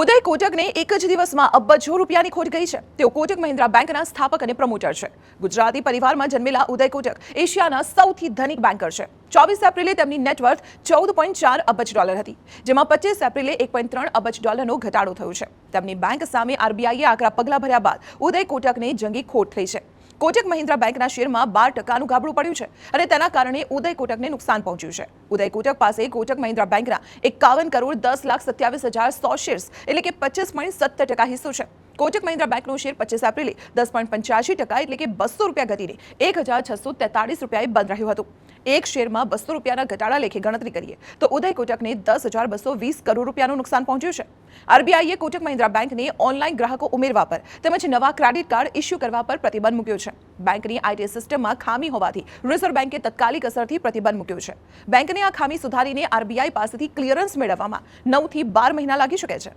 ઉદય કોટકને એક જ દિવસમાં અબજો રૂપિયાની ખોટ ગઈ છે. તેઓ કોટક મહિન્દ્રા બેંકના સ્થાપક અને પ્રમોટર છે. ગુજરાતી પરિવારમાં જન્મેલા ઉદય કોટક એશિયાના સૌથી ધનિક બેન્કર છે. ચોવીસ એપ્રિલે તેમની નેટવર્થ ચૌદ પોઈન્ટ ચાર અબજ ડોલર હતી, જેમાં પચીસ એપ્રિલે એક પોઈન્ટ ત્રણ અબજ ડોલરનો ઘટાડો થયો છે. તેમની બેંક સામે આરબીઆઈએ આકરા પગલાં ભર્યા બાદ ઉદય કોટકને જંગી ખોટ થઈ છે. કોટક મહિન્દ્રા બેંકના શેરમાં બાર ટકાનું ગાબડું પડ્યું છે અને તેના કારણે ઉદય કોટકને નુકસાન પહોંચ્યું છે. ઉદય કોટક પાસે કોટક મહિન્દ્રા બેંકના એકાવન કરોડ દસ લાખ સત્યાવીસ હજાર સો શેર્સ એટલે કે પચીસ પોઈન્ટ સત્તર ટકા હિસ્સો છે. કોટક મહિન્દ્રા બેંકનો શેર પચીસ એપ્રિલે દસ પોઈન્ટ પંચ્યાસી ટકા એટલે કે બસો રૂપિયા ઘટીને એક હજાર છસો તેતાળીસ રૂપિયાએ બંધ રહ્યું હતું. એક શેરમાં બસો રૂપિયાના ઘટાડા લેખે ગણતરી કરીએ તો ઉદય કોટકને દસ હજાર બસો વીસ કરોડ રૂપિયાનું નુકસાન પહોંચ્યું છે. આરબીઆઈએ કોટક મહિન્દ્રા બેંકને ઓનલાઈન ગ્રાહકો ઉમેરવા પર તેમજ નવા ક્રેડિટ કાર્ડ ઇસ્યુ કરવા પર પ્રતિબંધ મૂક્યો છે. બેંકની આઈટી સિસ્ટમમાં ખામી હોવાથી રિઝર્વ બેંકે તત્કાલિક અસરથી પ્રતિબંધ મૂક્યો છે. બેંકને આ ખામી સુધારીને આરબીઆઈ પાસેથી ક્લિયરન્સ મેળવવામાં નવથી બાર મહિના લાગી શકે છે.